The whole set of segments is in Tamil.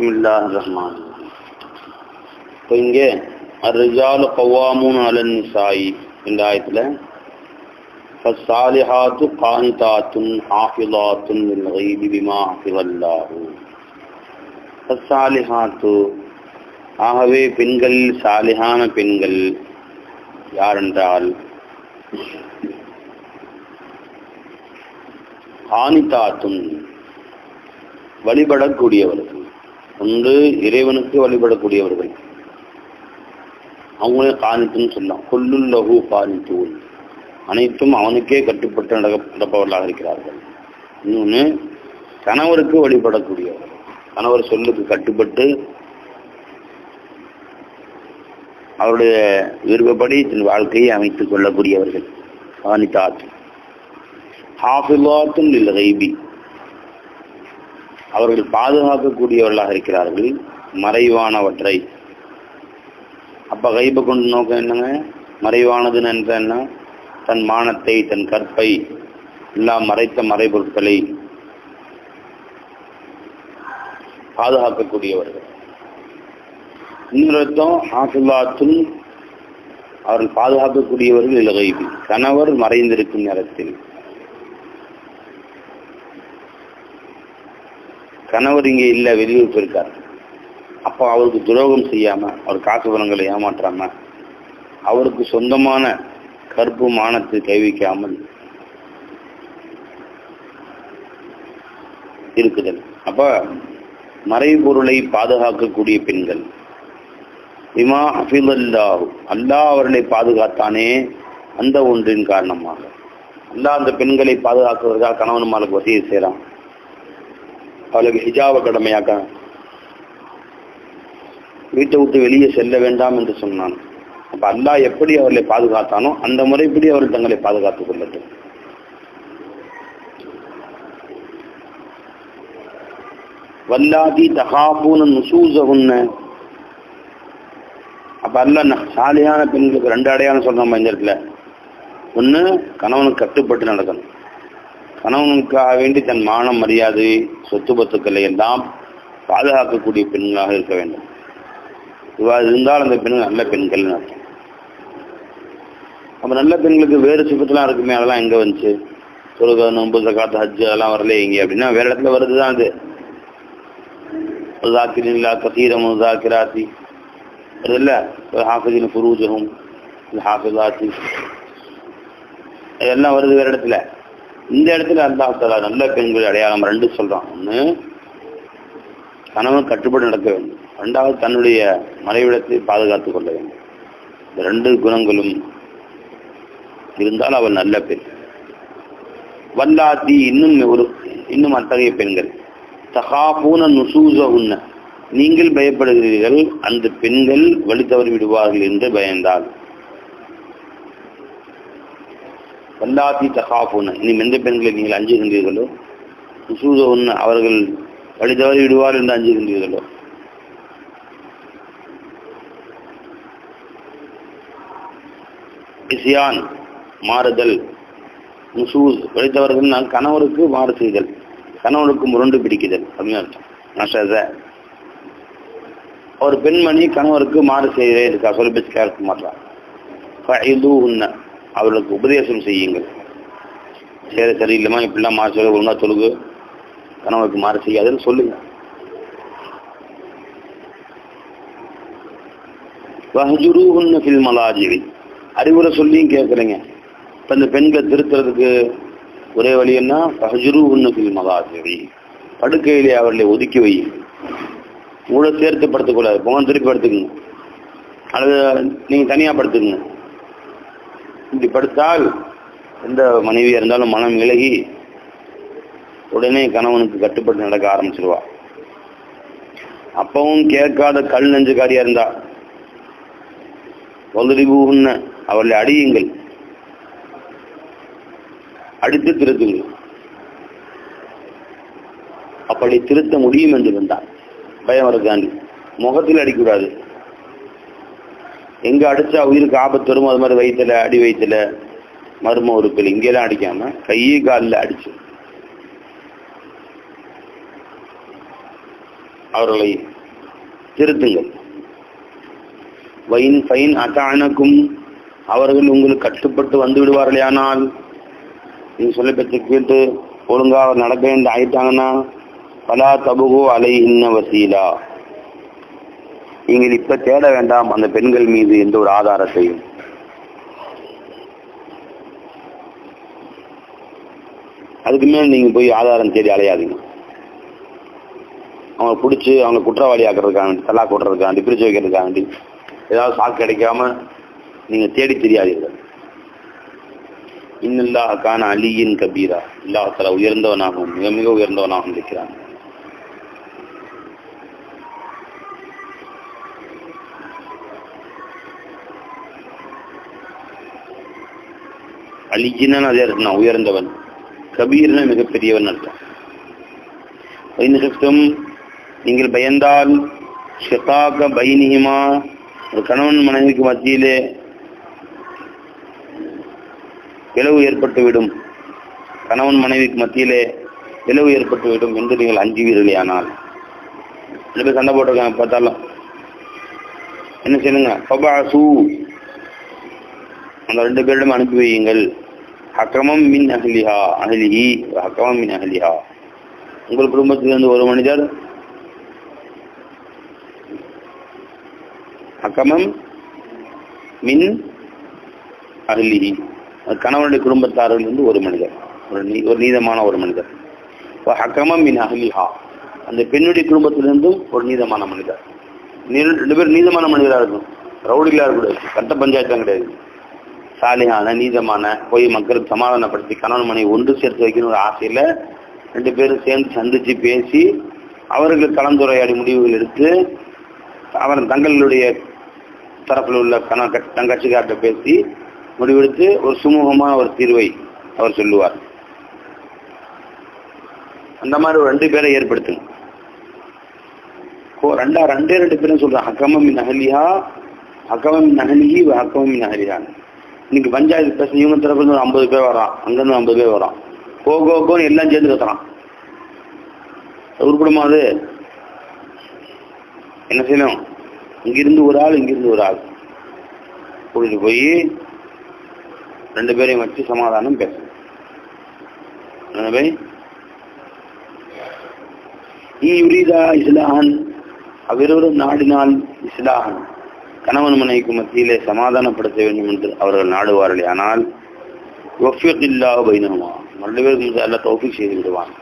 பிஸ்மில்லாஹ் ரஹ்மான் இப்போ இங்கே அர்ரிஜாலு கவ்வாமூன் அலன் சாயி இந்த ஆயத்தில் ஃபஸ்ஸாலிஹாத்து கானிதாத்துன் ஹாஃபிலாத்துன் லில் கைபி பிமா ஹஃபிதல்லாஹு ஃபஸ்ஸாலிஹாத்து ஆகவே பெண்கள் சாலிஹான பெண்கள் யாரென்றால் காணித்தாத்தும் வழிபடக்கூடியவர்கள் ஒன்று இறைவனுக்கு வழிபடக்கூடியவர்கள். அவங்களே காணித்துன்னு சொல்லலாம். கொல்லுல் லகு காணித்தூன். அனைத்தும் அவனுக்கே கட்டுப்பட்டு நடக்க நடப்பவர்களாக இருக்கிறார்கள். இன்னொன்று கணவருக்கு வழிபடக்கூடியவர்கள். கணவர் சொல்லுக்கு கட்டுப்பட்டு அவருடைய விருப்பப்படி தன் வாழ்க்கையை அமைத்துக் கொள்ளக்கூடியவர்கள். காணித்தாத் ஹாஃபிலாத்தும் இல்லை கைபி அவர்கள் பாதுகாக்கக்கூடியவர்களாக இருக்கிறார்கள். மறைவானவற்றை. அப்போ கைபை கொண்டு நோக்கம் என்னங்க? மறைவானதுன்னு என்ற என்ன? தன் மானத்தை தன் கற்பை எல்லாம் மறைத்த மறைபொருட்களை பாதுகாக்கக்கூடியவர்கள். இன்னொருத்தம் ஆசுல்லாத்தும் அவர்கள் பாதுகாக்கக்கூடியவர்கள் இல்லை கைபி கணவர் மறைந்திருக்கும் நேரத்தில். கணவர் இங்கே இல்லை வெளியூர் போயிருக்கார். அப்போ அவருக்கு துரோகம் செய்யாமல் அவர் காசு பணங்களை ஏமாற்றாம அவருக்கு சொந்தமான கற்பு மானத்தை கைவிக்காமல் இருக்குதல் அப்ப மறைபொருளை பாதுகாக்கக்கூடிய பெண்கள். இமா அஃபிதல்லாஹு. அல்லாஹ் அவர்களை பாதுகாத்தானே அந்த ஒன்றின் காரணமாக. அல்லாஹ் அந்த பெண்களை பாதுகாக்கிறதுக்காக கணவன் மாலுக்கு வசதி செய்கிறான். அவளுக்கு ஹிஜாப கடமையாக்க வீட்டை விட்டு வெளியே செல்ல வேண்டாம் என்று சொன்னான். அப்ப அல்லாஹ் எப்படி அவர்களை பாதுகாத்தானோ அந்த முறைப்படி அவர்கள் தங்களை பாதுகாத்துக் கொள்ளட்டும். வல்லாதி தகாபூன நுசூசகுன்ன அப்ப அல்ல சாலியான பெண்களுக்கு ரெண்டு அடையாளம் சொல்றோம் இந்த இடத்துல. ஒண்ணு கணவனுக்கு கட்டுப்பட்டு நடக்கணும். கணவனுக்காக வேண்டி தன் மானம் மரியாதை சொத்து பத்துக்களை எல்லாம் பாதுகாக்கக்கூடிய பெண்களாக இருக்க வேண்டும். இவ்வாறு இருந்தால் அந்த பெண்கள் நல்ல பெண்கள் அர்த்தம். அப்போ நல்ல பெண்களுக்கு வேறு சிப்பத்தெலாம் இருக்குமே அதெல்லாம் எங்கே வந்துச்சு? தொழுக நொம்பு சக்காத்து ஹஜ்ஜு அதெல்லாம் வரலையே இங்கே அப்படின்னா வேறு இடத்துல வருது தான் அது. ஜாக்கிரின்லா கசீரம் ஜாக்கிராத்தி அது இல்லை? ஹாஃபிதின் ஃபுரூஜகும் ஹாஃபிதாத்தி அதெல்லாம் வருது வேறு இடத்துல. இந்த இடத்துல அல்லாஹ் தலா நல்ல பெண்கள் அடையாளம் ரெண்டு சொல்றான். ஒன்று கணவன் கட்டுப்பட்டு நடக்க வேண்டும். ரெண்டாவது தன்னுடைய மறைவிடத்தை பாதுகாத்துக் கொள்ள வேண்டும். இந்த ரெண்டு குணங்களும் இருந்தால் அவள் நல்ல பெண். வல்லாத்தி இன்னும் ஒரு இன்னும் அத்தகைய பெண்கள். தகாபூன நுசூச உன்ன நீங்கள் பயப்படுகிறீர்கள் அந்த பெண்கள் வழி தவறி விடுவார்கள் என்று பயந்தாள் வல்லாத்தி தகாஃபுன்னு. இனி எந்த பெண்களை நீங்கள் அஞ்சுகின்றீர்களோ? நுசூச ஒன்று அவர்கள் வழி தவறி விடுவார் என்று அஞ்சுகின்றீர்களோ? இசியான் மாறுதல் முசூஸ் வழித்தவர்கள் நான் கணவருக்கு மாறு செய்தல் கணவனுக்கு முரண்டு பிடிக்குதல் அப்படின்னு அர்த்தம். நஷத ஒரு பெண்மணி கணவருக்கு மாறு செய்தே இருக்கா? சொல்லி பேச்சு கேட்க மாட்டான் இது உன்ன அவர்களுக்கு உபதேசம் செய்யுங்கள். சரி சரியில்லைமா இப்படிலாம் மாறு சொல்ல ஒழுங்கா தொழுகு கணவனுக்கு மாறு செய்யாதுன்னு சொல்லுங்க. வஹஜுருஹுன்ன ஃபில் மலாஜிவி அறிவுரை சொல்லியும் கேட்குறீங்க. இப்போ இந்த பெண்களை திருத்துறதுக்கு ஒரே வழி என்ன? பஹஜுரு உன்னுக்கில் மலாஜிவி படுக்கையிலே அவர்களை ஒதுக்கி வை. கூட சேர்த்து படுத்துக்கூடாது போன திருப்பி படுத்துக்குங்க. அல்லது நீங்கள் தனியாக படுத்துக்குங்க. இப்படி படுத்தால் எந்த மனைவியாக இருந்தாலும் மனம் விலகி உடனே கணவனுக்கு கட்டுப்பட்டு நடக்க ஆரம்பிச்சிருவா. அப்பவும் கேட்காத கல் நெஞ்சுக்காரியா இருந்தா. ஒதுரிபூன்னு அவர்களை அடியுங்கள். அடித்து திருத்துங்கள். அப்படி திருத்த முடியும் என்று இருந்தார் பயம் இருக்காண்டி முகத்தில் அடிக்கூடாது எங்க அடிச்சா உயிருக்கு ஆபத்து வரும் அது மாதிரி வயிற்றுல அடி வயிற்றுல மர்ம உறுப்பில் இங்கெல்லாம் அடிக்காம கையே காலில் அடிச்சு. அவர்களை திருத்துங்கள். வைன் ஃபைன் அத்தானக்கும் அவர்கள் உங்களுக்கு கட்டுப்பட்டு வந்து விடுவார்களேயானால் நீங்க சொல்ல பெற்று கேட்டு ஒழுங்காக அவர் நடக்க வேண்டிய ஆயிட்டாங்கன்னா பலா தபுகோ அலை இன்ன வசீலா. நீங்கள் இப்ப தேட வேண்டாம் அந்த பெண்கள் மீது எந்த ஒரு ஆதாரத்தையும். அதுக்கு மேல் நீங்க போய் ஆதாரம் தேடி அலையாதீங்க. அவங்க பிடிச்சி அவங்க குற்றவாளி ஆக்கிறதுக்காண்டி தலா கூட்டுறதுக்காண்டி பிரிச்சு வைக்கிறதுக்காண்டி ஏதாவது சாக்கு கிடைக்காம நீங்க தேடி தெரியாதீர்கள். இன்னல்லா கான அலியின் கபீரா. இல்லாஹால உயர்ந்தவனாகவும் மிக மிக உயர்ந்தவனாகவும் இருக்கிறான். அலிஜின்னு அதே அர்த்தம் உயர்ந்தவன். கபீர்னா மிகப்பெரியவன் அர்த்தம். ஐந்து நீங்கள் பயந்தால் ஷிகாக பைனிகிமா ஒரு கணவன் மனைவிக்கு மத்தியிலே பிளவு ஏற்பட்டுவிடும். கணவன் மனைவிக்கு மத்தியிலே பிளவு ஏற்பட்டுவிடும் என்று நீங்கள் அஞ்சுவீர்களே ஆனால். ரெண்டு பேர் சண்டை போட்டிருக்காங்க பார்த்தாலும். என்ன செய்யுங்க பபாசு அந்த ரெண்டு பேரிடம் அனுப்பி வையுங்கள் ஹக்கமம் மின் அஹ்லிஹா அஹ்லிஹி ஹக்கமம் மின் அஹ்லிஹா. உங்கள் குடும்பத்திலிருந்து ஒரு மனிதர் ஹக்கமம் மின் அஹ்லிஹி கணவனுடைய குடும்பத்தாரிலிருந்து ஒரு மனிதர். ஒரு நீ ஒரு நீதமான ஒரு மனிதர். இப்போ ஹக்கமம் மின் அஹ்லிஹா அந்த பெண்ணுடைய குடும்பத்திலிருந்தும் ஒரு நீதமான மனிதர். நீ- ரெண்டு பேரும் நீதமான மனிதராக இருக்கும் ரவுடிகளாக இருக்கக்கூடாது. கட்ட பஞ்சாயத்தான் கிடையாது. சாலிகான நீதமான போய் மக்களுக்கு சமாதானப்படுத்தி கணவன் மனைவி ஒன்று சேர்த்து வைக்கணும் ஆசையில் ஆசையில ரெண்டு பேரும் சேர்ந்து சந்திச்சு பேசி அவர்கள் கலந்துரையாடி முடிவுகள் எடுத்து அவர் தங்களுடைய தரப்பில் உள்ள கண தங்கட்சிகார்கிட்ட பேசி முடிவெடுத்து ஒரு சுமூகமான ஒரு தீர்வை அவர் சொல்லுவார். அந்த மாதிரி ஒரு ரெண்டு பேரை ஏற்படுத்துங்க. ரெண்டா ரெண்டே ரெண்டு பேரும் சொல்றாங்க. ஹக்கமம் நகலியா அஹலிஹா ஹக்கமம் மின் நகலியான்னு இன்னைக்கு பஞ்சாயத்து பேச இவங்க தரப்புல ஒரு ஐம்பது பேர் வரான் அங்கேருந்து ஐம்பது பேர் வரான் கோ கோ கோன்னு எல்லாம் சேர்ந்து கத்துறான். உருப்படமா அது? என்ன செய்யணும்? இங்கிருந்து ஒரு ஆள் இங்கிருந்து ஒரு ஆள். கூட்டிட்டு போய் ரெண்டு பேரையும் வச்சு சமாதானம் பேசணும். என்ன பை? ஈ யுரீதா இஸ்லாஹன் அவ்விருவரும் நாடினால் இஸ்லாஹன். கணவன் மனைவிக்கு மத்தியிலே சமாதானப்படுத்த வேண்டும் என்று அவர்கள் நாடுவார்கள். ஆனால் ஒஃபியத்தில்லா பைனமா ரெண்டு பேருக்கு அல்ல தௌஃபிக் செய்து விடுவான்.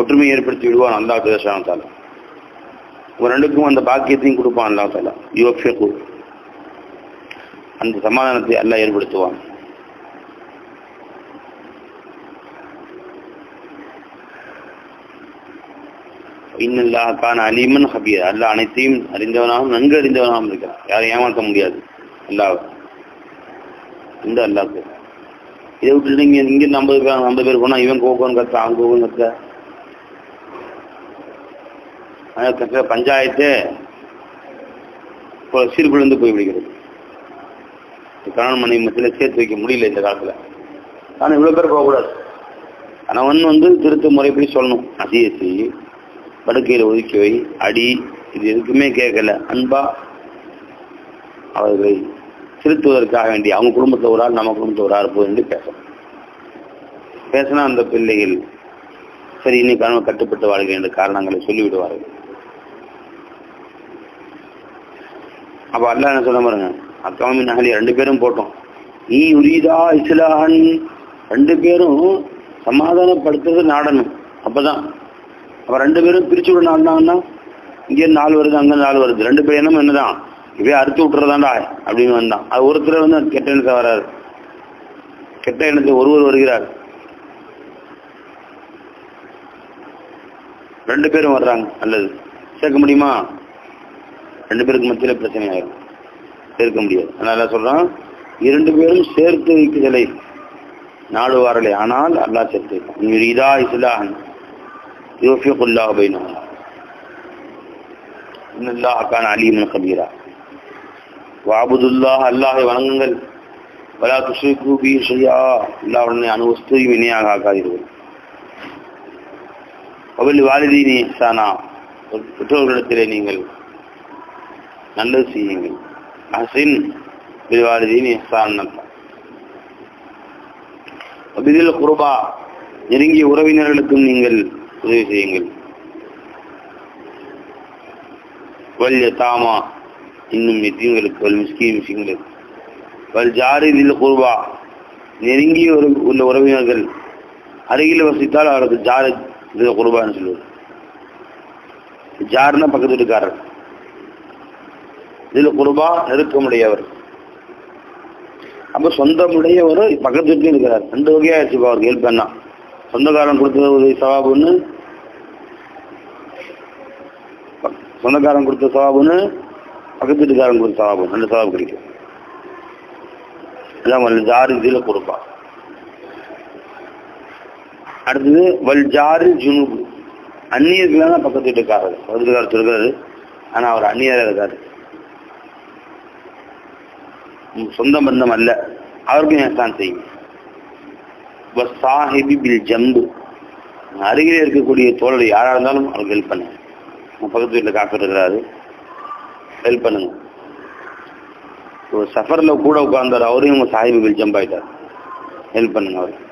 ஒற்றுமை ஏற்படுத்தி விடுவான் அல்லா தேசானத்தால ஒரு ரெண்டுக்கும் அந்த பாக்கியத்தையும் கொடுப்பான் அல்லா தாலா யோஃபியக்கு அந்த சமாதானத்தை அல்ல ஏற்படுத்துவான். இன்னல்லாக்கான அலிமன் ஹபீர். அல்ல அனைத்தையும் அறிந்தவனாகவும் நன்கு அறிந்தவனாகவும் இருக்கிறான். யாரையும் ஏமாற்ற முடியாது. அல்லாஹ். இந்த அல்லாஹ்க்கு இதை விட்டுட்டு இங்க இங்க ஐம்பது பேர் ஐம்பது பேர் போனா இவன் கோகோன்னு கத்த அவன் கோகோன்னு கத்த ஆனா கத்த பஞ்சாயத்து இப்போ சீர்குழந்து போய் விடுகிறது. கணவன் மனைவி மத்தியில் சேர்த்து வைக்க முடியல இந்த காலத்தில். ஆனா இவ்வளோ பேர் போகக்கூடாது. கணவன் வந்து திருத்த முறைப்படி சொல்லணும். அசிய படுக்கையில ஒதுக்கி வை. அடி இது எதுக்குமே கேட்கல. அன்பா அவர்களை திருத்துவதற்காக வேண்டி அவங்க குடும்பத்தை ஒரு ஆள் நம்ம குடும்பத்தை ஒரு ஆள் போய் என்று பேசணும் பேசினா அந்த பிள்ளைகள் சரி இன்னைக்கு கணவன் கட்டுப்பட்டு வாழ்க்கை என்ற காரணங்களை சொல்லிவிடுவார்கள். அப்ப அல்ல என்ன சொல்ல பாருங்க அக்காமின் நகலி ரெண்டு பேரும் போட்டோம். நீ உரியதா இஸ்லான் ரெண்டு பேரும் சமாதானப்படுத்துறது நாடணும் அப்பதான் அப்ப ரெண்டு பேரும் பிரிச்சு விட நாள் நாடினாங்கன்னா இங்கே நாலு வருது அங்க நாலு வருது. ரெண்டு பேரும் என்னமோ என்னதான்? இவே அறுத்து விட்டுறதாண்டா? அப்படின்னு வந்தான். அது ஒருத்தர் வந்து கெட்ட எண்ணத்தை வராரு. கெட்ட எண்ணத்தை ஒருவர் வருகிறார். ரெண்டு பேரும் வர்றாங்க. அல்லது சேர்க்க முடியுமா? ரெண்டு பேருக்கு மத்தியில பிரச்சனை ஆயிரும். சேர்க்க முடியாது. அதனால சொல்றான்? இரண்டு பேரும் சேர்த்து வைக்குதலை. நாடுவார்களே ஆனால் அல்லா சேர்த்து வைப்பான். இதா இஸ்லாஹன். யோஃபிக் உல்லா பைனும் இன்னல்லா அலிமன் கபீரா வாபுதுல்லாஹ் அல்லாஹை வணங்குங்கள் வலா துஷிக்கு பி ஷையா அல்லாவுடனே அணுவஸ்தையும் இணையாக ஆக்காதீர்கள் அவள் வாலிதீனி சானா பெற்றோர்களிடத்திலே நீங்கள் நல்லது செய்யுங்கள் அசின் வாலிதீனி சான் குருபா நெருங்கிய உறவினர்களுக்கும் நீங்கள் உதவி செய்யுங்கள். வல்ய தாமா இன்னும் எத்தீங்களுக்கு வல் மிஸ்கி மிஸ்கிங்களுக்கு வல் ஜாரி குருவா குருபா நெருங்கிய ஒரு உள்ள உறவினர்கள் அருகில் வசித்தால் அவருக்கு ஜாரி இதில் குருபான்னு சொல்லுவார். ஜார்னா பக்கத்து வீட்டுக்காரர். இதில் குருபா நெருக்கமுடையவர். அப்ப சொந்தமுடையவர் பக்கத்து வீட்லயும் இருக்கிறார். ரெண்டு வகையாக இப்போ அவருக்கு ஹெல்ப் பண்ணால் சொந்தக்காரன் கொடுத்த உதவி சவாபுன்னு? சொந்தக்காரன் கொடுத்த சவாபுன்னு பக்கத்து வீட்டுக்காரன் கொடுத்த சவாபு ரெண்டு சவாபு கிடைக்கும். அதான் வல் ஜாரு இதில் கொடுப்பா. அடுத்தது வல் ஜாரு ஜுனுபு. அந்நியர்களான பக்கத்து வீட்டுக்காரர். பக்கத்து வீட்டுக்காரர் சொல்கிறாரு ஆனா அவர் அந்நியராக இருக்காரு. உம் சொந்த பந்தம் அல்ல. அவருக்கும் ஏசான் செய்யும்? சாஹிபி பில் ஜம்பு. அருகிலே இருக்கக்கூடிய தோழர் யாரா இருந்தாலும் அவருக்கு ஹெல்ப் பண்ணுங்க. பக்கத்து வீட்டில் காசு இருக்கிறாரு. ஹெல்ப் பண்ணுங்க. ஒரு சஃபர்ல கூட உட்கார்ந்தார் அவரையும் உங்கள் சாஹிபி பில் ஜம்ப் ஹெல்ப் பண்ணுங்க அவர்.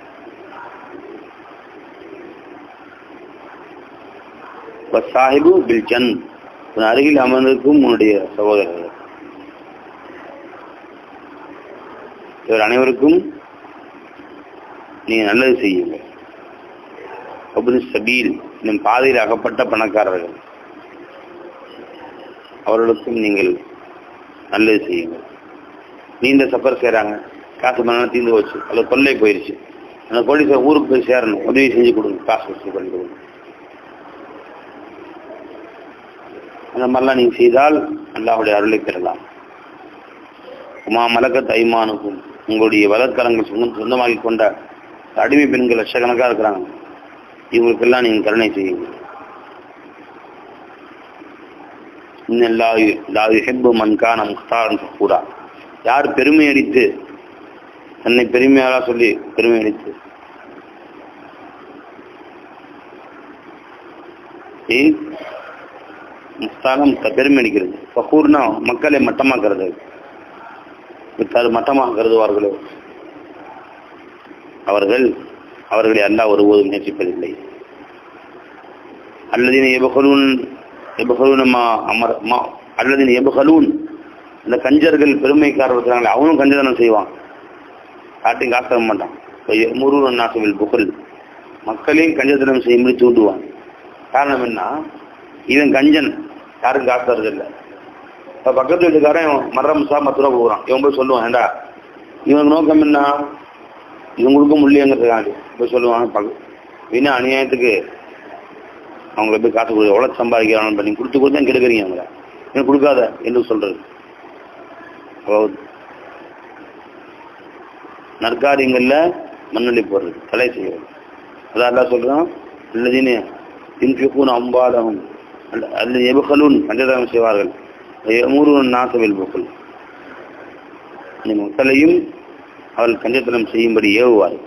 சாஹிபு பில் ஜன். அருகில் அமர்ந்திருக்கும் உன்னுடைய சகோதரர்கள். இவர் அனைவருக்கும் நீங்க நல்லது செய்யுங்கள் அபுது சபீல் நம் பாதையில் அகப்பட்ட பணக்காரர்கள். அவர்களுக்கும் நீங்கள் நல்லது செய்யுங்கள் நீண்ட சஃபர் செய்கிறாங்க காசு மணம் தீர்ந்து போச்சு. அல்லது கொள்ளை போயிடுச்சு அந்த போலீஸை ஊருக்கு போய் சேரணும். உதவி செஞ்சு கொடுங்க. காசு வசூல் பண்ணி கொடுங்க. அந்த மாதிரிலாம் நீங்கள் செய்தால் அல்லாஹுடைய அருளை பெறலாம். உமா மலக்கத் ஐமானுக்கும் உங்களுடைய வலக்கரங்கள் சொந்த சொந்தமாகி கொண்ட அடிமை பெண்கள் லட்சக்கணக்காக இருக்கிறாங்க. இவங்களுக்கெல்லாம் நீங்கள் கருணை செய்யுங்க. ஹெப்பு மன்கான முஸ்தாரன் கூடா. யார் பெருமை அடித்து தன்னை பெருமையாளா சொல்லி பெருமை அடித்து? முஸ்தானம் பெருமை அடிக்கிறது. ஃபகூர்னா மக்களை மட்டமாக்குறது. விட்டால் மட்டமாக கருதுவார்களோ அவர்கள் அவர்களை அல்லாஹ் ஒருபோதும் நேசிப்பதில்லை. அல்லதீன் எபகலூன் எபகலூன் அமர் மா அல்லதின் எபகலூன் இந்த கஞ்சர்கள் பெருமைக்காரர் இருக்கிறாங்களே அவனும் கஞ்சதனம் செய்வான். காட்டையும் காசு தர மாட்டான். முருகன் நாசுவில் புகழ். மக்களையும் கஞ்சதனம் செய்யும்படி தூண்டுவான் காரணம் என்ன? இவன் கஞ்சன். யாரும் காசு தரதில்லை இப்போ பக்கத்து வீட்டுக்காரன் மரம் சா பத்து ரூபா கொடுக்குறான் இவன் போய் சொல்லுவான் ஏண்டா? இவனுக்கு நோக்கம் என்ன? இவங்களுக்கும் முள்ளியங்கிறதுக்காண்டி. போய் சொல்லுவாங்க பக்க வீணா அநியாயத்துக்கு? அவங்களை போய் காசு கொடுக்க எவ்வளோ சம்பாதிக்கிறாங்கன்னு பண்ணி கொடுத்து கொடுத்தா கெடுக்கிறீங்க அவங்கள. எனக்கு கொடுக்காத? என்று சொல்றது. நற்காரியங்கள்ல மண்ணள்ளி போடுறது தலை செய்கிறது. அதான் எல்லாம் சொல்றான் அல்லதின்னு இன்ஃபிகூன் அம்பாலகம் அல்லது எபுகலூன் பஞ்சதாரம் செய்வார்கள். மூருவன் நாசவில் புகழ் மக்களையும் அவள் கஞ்சத்தனம் செய்யும்படி ஏவுவார்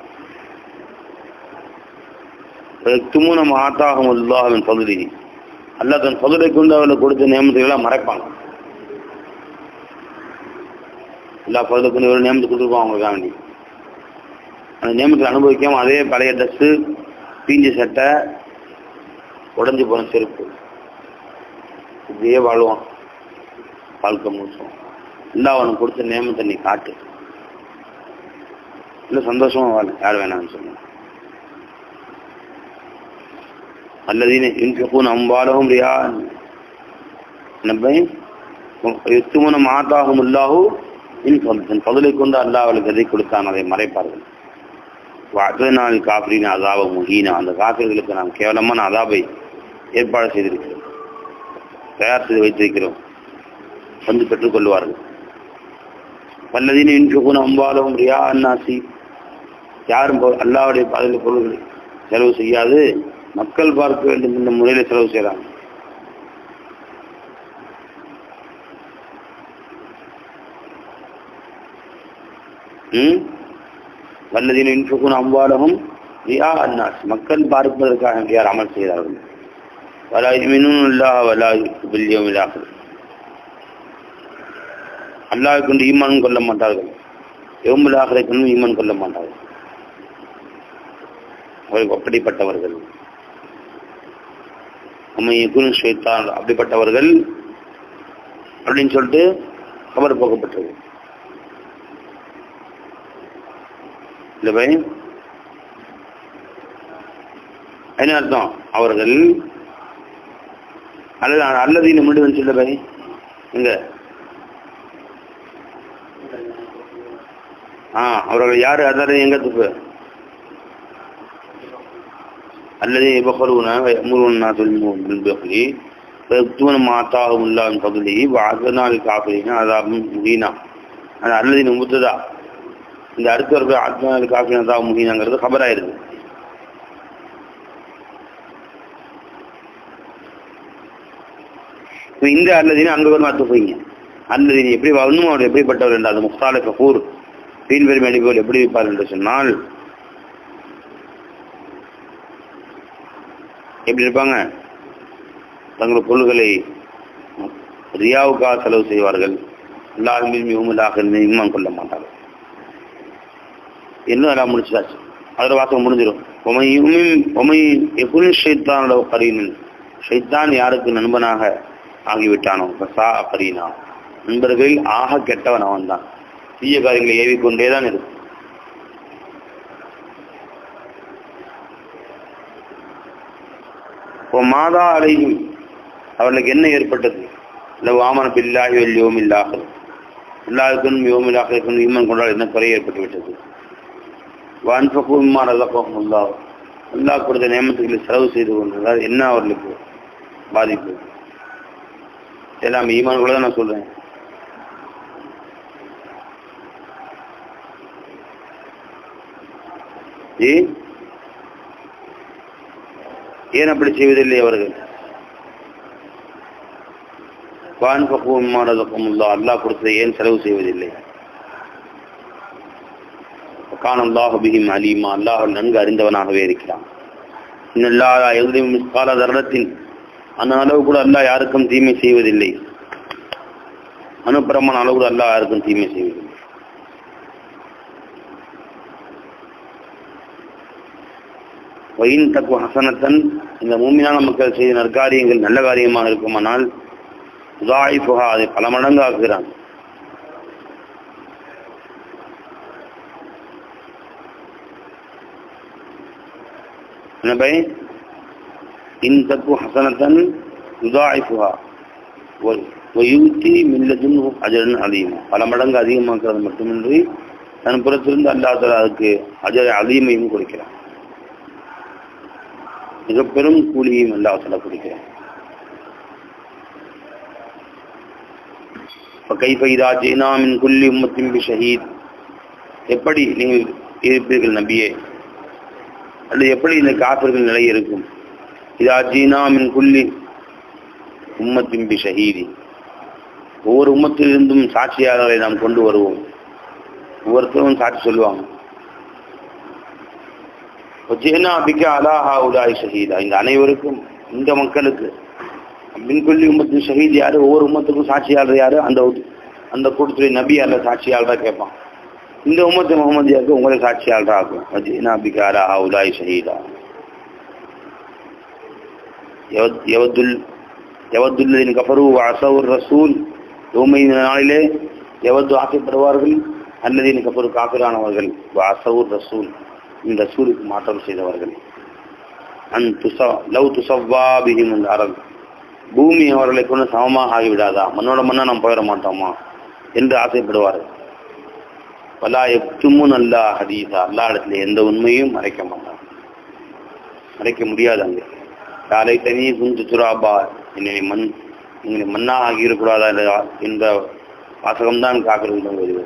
துமுனம் ஆத்தாகும் அல்லாஹின் பகுதி. அல்ல தன் பகுதியை கொண்டு அவர்களுக்கு கொடுத்த நியமனத்தையெல்லாம் மறைப்பாங்க. எல்லா பகுதியை கொண்டு ஒரு நியமனத்தை கொடுத்துருப்பாங்க அவங்களுக்காக வேண்டி அந்த நியமனத்தை அனுபவிக்காம அதே பழைய ட்ரெஸ்ஸு பீஞ்ச சட்டை உடஞ்சி போன செருப்பு. இப்படியே வாழ்வான். வாழ்க்கை முழுசும். இல்லை அவனுக்கு கொடுத்த நியமத்தை நீ காட்டு. இல்லை சந்தோஷமா வாழ யார் வேணாம்னு சொல்லுங்க. அல்லதீன யுன்ஃபிகூன் அம்வாலஹும் ரியான் நபை எத்துமன மாதாகும் அல்லாஹு இன் பதிலை பகுதியை கொண்டு அல்லாஹ் அவளுக்கு எதை கொடுத்தான் அதை மறைப்பார்கள். நாள் காஃபிரின் அதாப முகீனா அந்த காப்பீர்களுக்கு நாம் கேவலமான அதாபை ஏற்பாடு செய்திருக்கிறோம். தயார் செய்து வைத்திருக்கிறோம். வந்து பெற்றுக்கொள்வார்கள் வல்லதீன இன்ஃபிகூன் அம்பாலவும் ரியா அன்னாசி யாரும் அல்லாவுடைய பாதையில் பொருள்களை செலவு செய்யாது. மக்கள் பார்க்க வேண்டும் என்ற முறையில் செலவு செய்கிறாங்க வல்லதின் இன்ஃபிகூன் அம்பாலகம் ரியா அன்னாஸ். மக்கள் பார்ப்பதற்காக யார் அமல் செய்கிறார்கள்? வலா யுமினூன் அல்லாஹ் வலா பில்லியம் அல்லாஹ் கொண்டு ஈமான் கொள்ள மாட்டார்கள். யோமுல் ஆகரை கொண்டு ஈமான் கொள்ள மாட்டார்கள். அவர்கள் அப்படிப்பட்டவர்கள். நம்ம குரு அப்படிப்பட்டவர்கள் அப்படின்னு சொல்லிட்டு கபர் போகப்பட்டது. இல்லை பை என்ன அர்த்தம்? அவர்கள் அல்லது அல்லது இந்த சொல்ல பை எங்க? ஆ அவர்கள் யாரு? அதாவது எங்க துப்பு அல்லது يبخلون ويأمرون الناس بالبخل ويكتمون ما آتاهم الله من فضله وأعتدنا للكافرين عذابا مهينا அது அல்லது முத்ததா இந்த அடுத்த ஒரு ஆத்மா காஃபின் அதாப் முஹீனாங்கிறது கபராயிருது இப்ப இந்த அல்லதினா அங்க வரும் அத்து போய்ங்க அல்லது எப்படி இன்னும் அவர் எப்படிப்பட்டவர் என்றால் அது முக்தால கபூர் வீண் பெருமை அடிப்பவர் எப்படி வைப்பார் என்று சொன்னால் எப்படி இருப்பாங்க? தங்கள் பொருள்களை ரியாவுக்காக செலவு செய்வார்கள். எல்லாருமே மிகுமதாக இன்மான் கொள்ள மாட்டார்கள். இன்னும் எல்லாம் முடிச்சாச்சு அதில் வாசகம் முடிஞ்சிடும் உமையும் உமை எப்பவும் ஷைத்தானோட கரீனன் ஷைத்தான் யாருக்கு நண்பனாக ஆகிவிட்டானோ? சா கரீனா. நண்பர்களில் ஆக கெட்டவன் அவன் தான் தீய காரியங்களை ஏவிக்கொண்டே தான் இருக்கும். மாதா அலையும். அவர்களுக்கு என்ன ஏற்பட்டது? இல்லை வாமன பில்லாகி வெள்ளியோம் இல்லாக எல்லாருக்கும் யோம் இல்லாக ஈமன் கொண்டால் என்ன குறை ஏற்பட்டு விட்டது வான்பகுமா ரதகம் அல்லா அல்லா கொடுத்த நியமத்துக்களை செலவு செய்து கொண்டிருந்தால் என்ன அவர்களுக்கு பாதிப்பு? எல்லாம் ஈமான் கூட தான் நான் சொல்றேன். ஏ ஏன் அப்படி செய்வதில்லை அவர்கள்? வான் பக்குவம் அல்லாஹ் கொடுத்ததை ஏன் செலவு செய்வதில்லை? கான் அல்லாஹ் பிஹிம் அலீமா. அல்லாஹ் நன்கு அறிந்தவனாகவே இருக்கிறான். இன்னல்லா எதிலும் கால தருணத்தின் அந்த அளவு கூட அல்லாஹ் யாருக்கும் தீமை செய்வதில்லை. அனுப்புறமான அளவு கூட அல்லாஹ் யாருக்கும் தீமை செய்வதில்லை. வயின் தக்கு ஹசனத்தன் இந்த மூமியான மக்கள் செய்த நற்காரியங்கள் நல்ல காரியமாக இருக்குமானால் உதாயிப்புகா அதை பல மடங்கு ஆக்குகிறான் என்ன பை? இன் தக்கு ஹசனத்தன் உதாயிப்புகா ஒயுத்தி மில்லதுன் அஜரன் அதிகம் பல மடங்கு அதிகமாக்குறது மட்டுமின்றி தன் புறத்திலிருந்து அல்லாத அதுக்கு அஜர அதிகமையும் கொடுக்கிறான். மிகப்பெரும் பெரும் கூலியையும் அல்லா கொடுக்கிறான் கைஃப இதா ஜெய்னாமின் குல்லி உம்மத்தின் ஷஹீத் எப்படி நீங்கள் இருப்பீர்கள் நம்பியே அல்லது எப்படி இந்த காப்பர்கள் நிலை இருக்கும்? இதா ஜீனாமின் குல்லி உம்மத்தின் பி ஷஹீதி ஒவ்வொரு உம்மத்திலிருந்தும் சாட்சியாளர்களை நாம் கொண்டு வருவோம். ஒவ்வொருத்தரும் சாட்சி சொல்லுவாங்க. அலாஹா உலாய் ஷஹீதா. இந்த அனைவருக்கும் இந்த மக்களுக்கு மின்கொல்லி உமத்தின் ஷஹீத் யாரு? ஒவ்வொரு உமத்துக்கும் சாட்சியாளர் யாரு? அந்த அந்த கூட்டத்தில் நபி அல்ல சாட்சியாளராக கேட்பான். இந்த உம்மத்து முகமதியாருக்கு உங்களை சாட்சியாளராக ஆகும். அலாஹா உலாய் ஷஹீதா. எவத்துல் எவத்துல்லதின் கஃபரு அசவுர் ரசூல். யோமை நாளிலே எவது ஆசைப்படுவார்கள் அல்லதின் கஃபரு காப்பிரானவர்கள் அசவுர் ரசூல். இந்த ரசூலுக்கு மாற்றம் செய்தவர்கள். அன் துசா லவ் துசவ்வா பிஹிம் அரங் பூமி அவர்களை கொண்டு சமமாக ஆகிவிடாதா? மண்ணோட மண்ணா நாம் போயிட மாட்டோமா? என்று ஆசைப்படுவார்கள் பலா எத்துமும் அல்லா ஹதீசா அல்லா இடத்துல எந்த உண்மையும் மறைக்க மாட்டான் மறைக்க முடியாது அங்கே. யாரை தனி குஞ்சு துராபா. என்னை மண் எங்களை மண்ணா ஆகியிருக்கூடாதா என்ற வாசகம்தான் காக்கிறது வருவது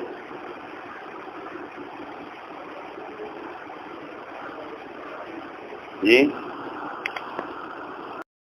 ¿sí?